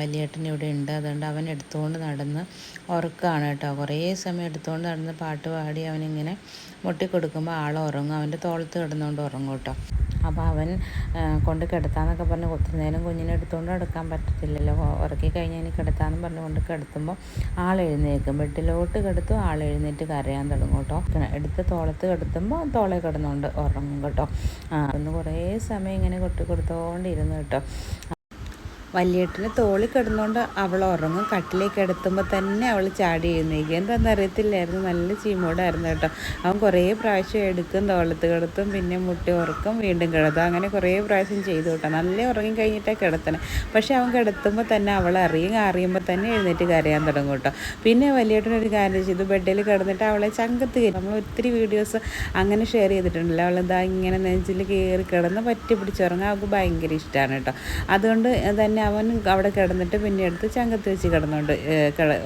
വലിയേട്ടൻ ഇവിടെ ഉണ്ട്. അതുകൊണ്ട് അവൻ എടുത്തുകൊണ്ട് നടന്ന് ഉറക്കാണ് കേട്ടോ. കുറേ സമയം എടുത്തുകൊണ്ട് നടന്ന് പാട്ട് പാടി അവനിങ്ങനെ മുട്ടിക്കൊടുക്കുമ്പോൾ ആൾ ഉറങ്ങും. അവന്റെ തോളത്ത് കിടന്നുകൊണ്ട് ഉറങ്ങും കേട്ടോ. അപ്പോൾ അവൻ കൊണ്ട് കിടത്താന്നൊക്കെ പറഞ്ഞ് ഒത്തിരി നേരം കുഞ്ഞിനെ എടുത്തുകൊണ്ട് കിടക്കാൻ പറ്റത്തില്ലല്ലോ. ഉറക്കി കഴിഞ്ഞാൽ ഇനി കിടത്താന്ന് പറഞ്ഞുകൊണ്ട് കിടത്തുമ്പോൾ ആൾ എഴുന്നേൽക്കും. ബെഡിലോട്ട് കിടത്തും. ആൾ എഴുന്നേറ്റ് കരയാൻ തുടങ്ങും കേട്ടോ. എടുത്ത് തോളത്ത് കിടത്തുമ്പോൾ തോളെ കിടന്നുകൊണ്ട് ഉറങ്ങും കേട്ടോ. അന്ന് കുറേ സമയം ഇങ്ങനെ കൊട്ടി കൊടുത്തോണ്ടിരുന്നു കേട്ടോ. വലിയേട്ടന് തോളിൽ കിടന്നുകൊണ്ട് അവൾ ഉറങ്ങും. കട്ടിലേക്ക് എടുത്തുമ്പോൾ തന്നെ അവൾ ചാടി എഴുന്നേക്കും എന്താണെന്ന് അറിയത്തില്ലായിരുന്നു. നല്ല ചീമോടായിരുന്നു കേട്ടോ. അവൻ കുറേ പ്രാവശ്യം എടുക്കും തോളത്ത് കിടത്തും പിന്നെ മുട്ടി ഉറക്കും വീണ്ടും കിടത്തും. അങ്ങനെ കുറേ പ്രാവശ്യം ചെയ്തു കേട്ടോ. നല്ല ഉറങ്ങി കഴിഞ്ഞിട്ടാണ് കിടത്തണേ. പക്ഷേ അവൻ കിടത്തുമ്പോൾ തന്നെ അവൾ അറിയും അറിയുമ്പോൾ തന്നെ എഴുന്നേറ്റ് കരയാൻ തുടങ്ങും കേട്ടോ. പിന്നെ വലിയേട്ടനൊരു കാര്യം ചെയ്തു. ബെഡിൽ കിടന്നിട്ട് അവളെ ചങ്കത്ത് കയറി നമ്മൾ ഒത്തിരി വീഡിയോസ് അങ്ങനെ ഷെയർ ചെയ്തിട്ടുണ്ടല്ലോ. അവളെന്താ ഇങ്ങനെ നെഞ്ചിൽ കയറി കിടന്ന് പറ്റി പിടിച്ചുറങ്ങാൻ അവൾക്ക് ഭയങ്കര ഇഷ്ടമാണ് കേട്ടോ. അതുകൊണ്ട് തന്നെ പിന്നെ അവൻ അവിടെ കിടന്നിട്ട് പിന്നെ എടുത്ത് ചങ്കത്ത് വെച്ച് കിടന്നുകൊണ്ട്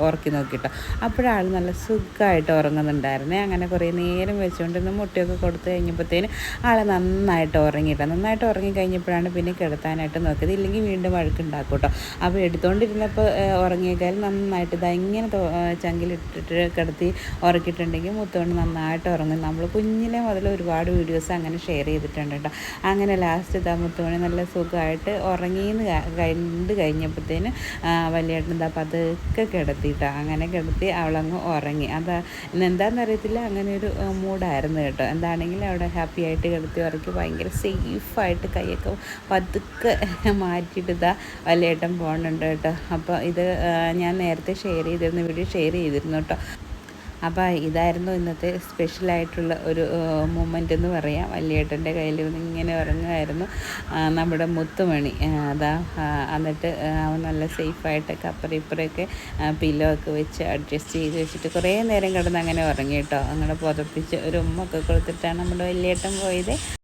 ഉറക്കി നോക്കിയിട്ടോ അപ്പോഴാൾ നല്ല സുഖമായിട്ട് ഉറങ്ങുന്നുണ്ടായിരുന്നേ. അങ്ങനെ കുറേ നേരം വെച്ചുകൊണ്ടിരുന്ന് മുട്ടയൊക്കെ കൊടുത്തു കഴിഞ്ഞപ്പോഴത്തേന് ആൾ നന്നായിട്ട് ഉറങ്ങിയിട്ടോ. നന്നായിട്ട് ഉറങ്ങി കഴിഞ്ഞപ്പോഴാണ് പിന്നെ കിടത്താനായിട്ട് നോക്കിയത്. ഇല്ലെങ്കിൽ വീണ്ടും വഴക്കുണ്ടാക്കും കേട്ടോ അപ്പോൾ എടുത്തുകൊണ്ടിരുന്നപ്പോൾ ഉറങ്ങിയേക്കാൾ നന്നായിട്ട് ഇതാ ഇങ്ങനെ ചങ്കിലിട്ടിട്ട് കിടത്തി ഉറക്കിയിട്ടുണ്ടെങ്കിൽ മുത്തുകൊണ്ട് നന്നായിട്ട് ഉറങ്ങും. നമ്മൾ കുഞ്ഞിലെ മുതൽ ഒരുപാട് വീഡിയോസ് അങ്ങനെ ഷെയർ ചെയ്തിട്ടുണ്ട് കേട്ടോ അങ്ങനെ ലാസ്റ്റ് ഇതാ മുത്തുമണി നല്ല സുഖമായിട്ട് ഉറങ്ങിയെന്ന് കഴിഞ്ഞ് കണ്ട് കഴിഞ്ഞപ്പോഴത്തേന് വലിയേട്ടൻ എന്താ പതുക്കെ കിടത്തിയിട്ടാ. അങ്ങനെ കിടത്തി അവളങ്ങ് ഉറങ്ങി. അതാ അറിയത്തില്ല അങ്ങനെ ഒരു മൂഡായിരുന്നു കേട്ടോ. എന്താണെങ്കിലും അവിടെ ഹാപ്പി ആയിട്ട് കിടത്തി ഉറക്കി ഭയങ്കര സേഫായിട്ട് കൈയൊക്കെ പതുക്കെ മാറ്റിയിട്ട് ഇതാ വലിയേട്ടൻ പോകണുണ്ട് കേട്ടോ. അപ്പോൾ ഇത് ഞാൻ നേരത്തെ ഷെയർ ചെയ്തിരുന്ന വീഡിയോ ഷെയർ ചെയ്തിരുന്നു കേട്ടോ. അപ്പോൾ ഇതായിരുന്നു ഇന്നത്തെ സ്പെഷ്യലായിട്ടുള്ള ഒരു മൊമെന്റ് എന്ന് പറയാം. വല്യേട്ടന്റെ കയ്യിൽ ഇങ്ങനെ ഉറങ്ങുമായിരുന്നു. നമ്മുടെ മുത്തുമണി. അതാ എന്നിട്ട് അവൻ നല്ല സേഫായിട്ടൊക്കെ അപ്പുറം ഇപ്പുറമൊക്കെ പില്ലോ ഒക്കെ വെച്ച് അഡ്ജസ്റ്റ് ചെയ്ത് വെച്ചിട്ട് കുറേ നേരം കിടന്ന് അങ്ങനെ ഉറങ്ങി കേട്ടോ. അങ്ങനെ പുതപ്പിച്ച് ഒരു ഉമ്മൊക്കെ കൊടുത്തിട്ടാണ് നമ്മുടെ വല്യേട്ടൻ പോയത്.